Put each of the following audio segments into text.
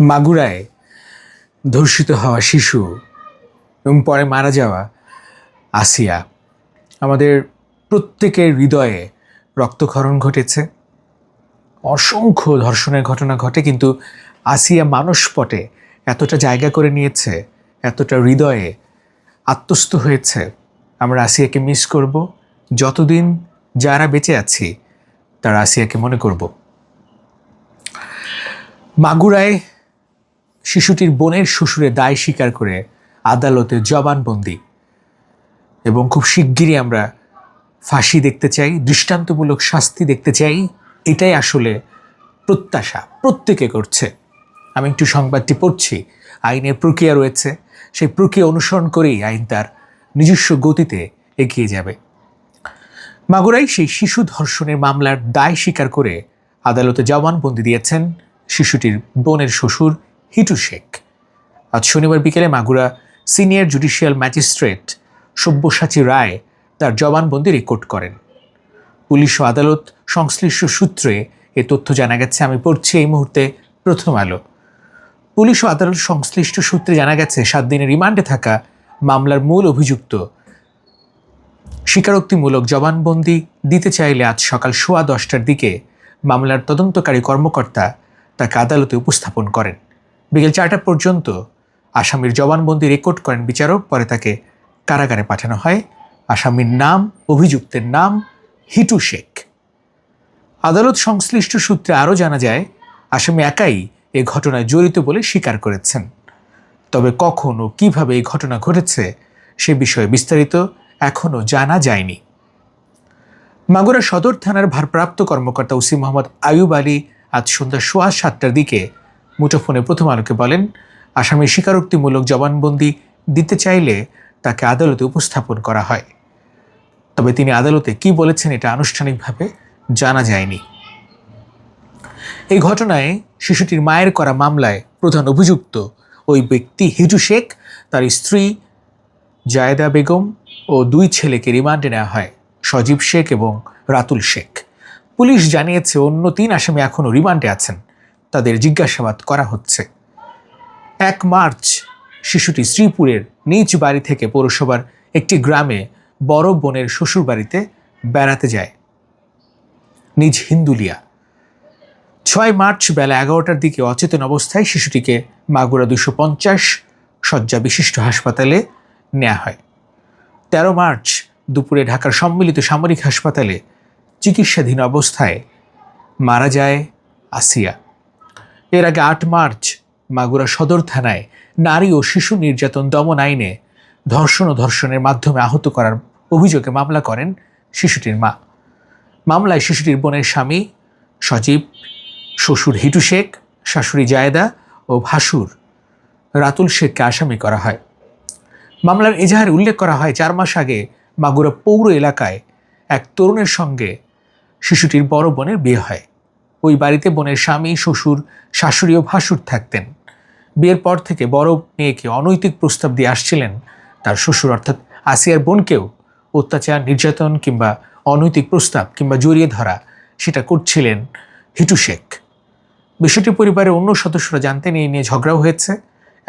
মাগুরায় ধর্ষিত হওয়া শিশু এবং পরে মারা যাওয়া আসিয়া আমাদের প্রত্যেকের হৃদয়ে রক্তক্ষরণ ঘটেছে। অসংখ্য ধর্ষণের ঘটনা ঘটে, কিন্তু আসিয়া মানসপটে এতটা জায়গা করে নিয়েছে, এতটা হৃদয়ে আত্মস্থ হয়েছে। আমরা আসিয়াকে মিস করব। যতদিন যারা বেঁচে আছি, তারা আসিয়াকে মনে করব। মাগুরায় শিশুটির বোনের শ্বশুরে দায় স্বীকার করে আদালতে জবানবন্দি। এবং খুব শিগগিরই আমরা ফাঁসি দেখতে চাই, দৃষ্টান্তমূলক শাস্তি দেখতে চাই, এটাই আসলে প্রত্যাশা, প্রত্যেকে করছে। আমি একটু সংবাদটি পড়ছি, আইনের প্রক্রিয়া রয়েছে, সেই প্রক্রিয়া অনুসরণ করেই আইন তার নিজস্ব গতিতে এগিয়ে যাবে। মাগুরাই সেই শিশু ধর্ষণের মামলার দায় স্বীকার করে আদালতে জবানবন্দি দিয়েছেন শিশুটির বোনের শ্বশুর হিটু শেখ। আজ শনিবার বিকেলে Magura senior judicial magistrate Sabyasachi Roy তার জবানবন্দি রেকর্ড করেন। পুলিশ ও আদালত সংশ্লিষ্ট সূত্রে এ তথ্য জানা গেছে। আমি পড়ছি এই মুহূর্তে প্রথম আলো। পুলিশ ও আদালত সংশ্লিষ্ট সূত্রে জানা গেছে, সাত দিনের রিমান্ডে থাকা মামলার মূল অভিযুক্ত স্বীকারোক্তিমূলক জবানবন্দি দিতে চাইলে আজ সকাল সোয়া দশটার দিকে মামলার তদন্তকারী কর্মকর্তা তাকে আদালতে উপস্থাপন করেন। বিকেল চারটা পর্যন্ত আসামির জবানবন্দি রেকর্ড করেন বিচারক, পরে তাকে কারাগারে পাঠানো হয়। আসামির নাম, অভিযুক্তের নাম, হিটু শেখ। আদালত সংশ্লিষ্ট সূত্রে আরও জানা যায়, আসামি একাই এ ঘটনায় জড়িত বলে স্বীকার করেছেন। তবে কখন ও কীভাবে এই ঘটনা ঘটেছে, সে বিষয়ে বিস্তারিত এখনও জানা যায়নি। মাগুরা সদর থানার ভারপ্রাপ্ত কর্মকর্তা ওসি মোহাম্মদ আয়ুব আলী আজ সন্ধ্যা সোয়া সাতটার দিকে মুঠোফোনে প্রথম আলোকে বলেন আসামি স্বীকারোক্তিমূলক জবানবন্দি দিতে চাইলে তাকে আদালতে উপস্থাপন করা হয়। তবে তিনি আদালতে কি বলেছেন এটা আনুষ্ঠানিকভাবে জানা যায়নি। এই ঘটনায় শিশুটির মায়ের করা মামলায় প্রধান অভিযুক্ত ওই ব্যক্তি হিজু শেখ, তার স্ত্রী জায়দা বেগম ও দুই ছেলেকে রিমান্ডে নেওয়া হয়, সজীব শেখ এবং রাতুল শেখ। পুলিশ জানিয়েছে অন্য তিন আসামি এখনও রিমান্ডে আছেন। তাদের জিজ্ঞাসাবাদ করা হচ্ছে। এক মার্চ, শিশুটি শ্রীপুরের নিজ বাড়ি থেকে পৌরসভার একটি গ্রামে বড় বোনের শ্বশুর বাড়িতে বেড়াতে যায়। নিজ হিন্দুলিয়া। ছয় মার্চ বেলা এগারোটার দিকে অচেতন অবস্থায় শিশুটিকে মাগুরা দুশো পঞ্চাশ শয্যা বিশিষ্ট হাসপাতালে নেওয়া হয়। তেরো মার্চ, দুপুরে ঢাকার সম্মিলিত সামরিক হাসপাতালে চিকিৎসাধীন অবস্থায় মারা যায় আসিয়া। এর আগে আট মার্চ মাগুরা সদর থানায় নারী ও শিশু নির্যাতন দমন আইনে ধর্ষণ ও ধর্ষণের মাধ্যমে আহত করার অভিযোগে মামলা করেন শিশুটির মা। মামলায় শিশুটির বোনের স্বামী সজীব, শ্বশুর হিটু শেখ, শাশুড়ি জায়দা ও ভাসুর রাতুল শেখকে আসামি করা হয়। মামলার এজাহারে উল্লেখ করা হয়, চার মাস আগে মাগুরা পৌর এলাকায় এক তরুণের সঙ্গে শিশুটির বড় বোনের বিয়ে হয়। ওই বাড়িতে বোনের স্বামী, শ্বশুর, শাশুড়ি ও ভাসুর থাকতেন। বিয়ের পর থেকে বড় মেয়েকে অনৈতিক প্রস্তাব দিয়ে আসছিলেন তার শ্বশুর, অর্থাৎ আসিয়ার বোনকেও অত্যাচার, নির্যাতন কিংবা অনৈতিক প্রস্তাব কিংবা জড়িয়ে ধরা সেটা করছিলেন হিটু শেখ। বিষয়টি পরিবারের অন্য সদস্যরা জানতেন এই নিয়ে ঝগড়াও হয়েছে।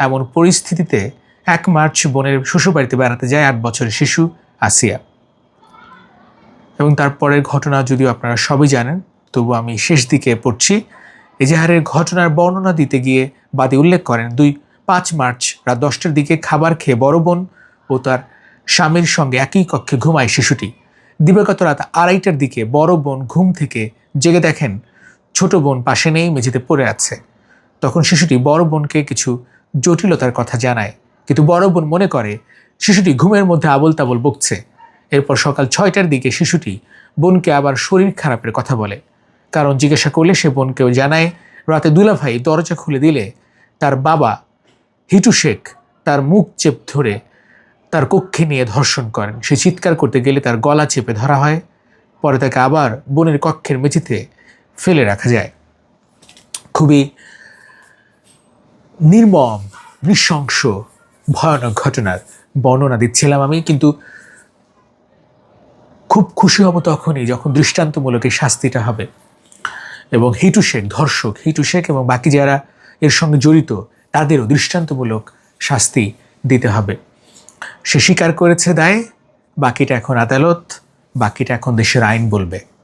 এমন পরিস্থিতিতে এক মার্চ বোনের শ্বশুরবাড়িতে বেড়াতে যায় আট বছরের শিশু আসিয়া। এবং তারপরের ঘটনা যদিও আপনারা সবই জানেন তবু আমি শেষ দিকে পড়ছি। এজাহারের ঘটনার বর্ণনা দিতে গিয়ে বাদী উল্লেখ করেন, দুই, পাঁচ মার্চ রাত দশটার দিকে খাবার খেয়ে বড় বোন ও তার স্বামীর সঙ্গে একই কক্ষে ঘুমায় শিশুটি। দিবাগত রাত আড়াইটার দিকে বড় বোন ঘুম থেকে জেগে দেখেন, ছোট বোন পাশে নেই, মেঝেতে পড়ে আছে। তখন শিশুটি বড় বোনকে কিছু জটিলতার কথা জানায়। কিন্তু বড় বোন মনে করে, শিশুটি ঘুমের মধ্যে আবল তাবল বকছে। এরপর সকাল ছয়টার দিকে শিশুটি বোনকে আবার শরীর খারাপের কথা বলে। কারণ জিজ্ঞাসা করলে সে বোনকেও জানায়। রাতে দুলাভাই দরজা খুলে দিলে তার বাবা হিটু শেখ তার মুখ চেপ ধরে তার কক্ষে নিয়ে ধর্ষণ করেন। সে চিৎকার করতে গেলে তার গলা চেপে ধরা হয়, পরে তাকে আবার বোনের কক্ষের মেঝেতে ফেলে রাখা যায়। খুবই নির্মম, নৃশংস, ভয়ানক ঘটনার বর্ণনা দিচ্ছিলাম আমি, কিন্তু খুব খুশি হব তখনই যখন দৃষ্টান্তমূলক এই শাস্তিটা হবে। এবং হিটু শেখ, ধর্ষক, হিটু শেখ এবং বাকি যারা এর সঙ্গে জড়িত, তাদেরও দৃষ্টান্তমূলক শাস্তি দিতে হবে। সে স্বীকার করেছে দায়, বাকিটা এখন আদালত, বাকিটা এখন দেশের আইন বলবে।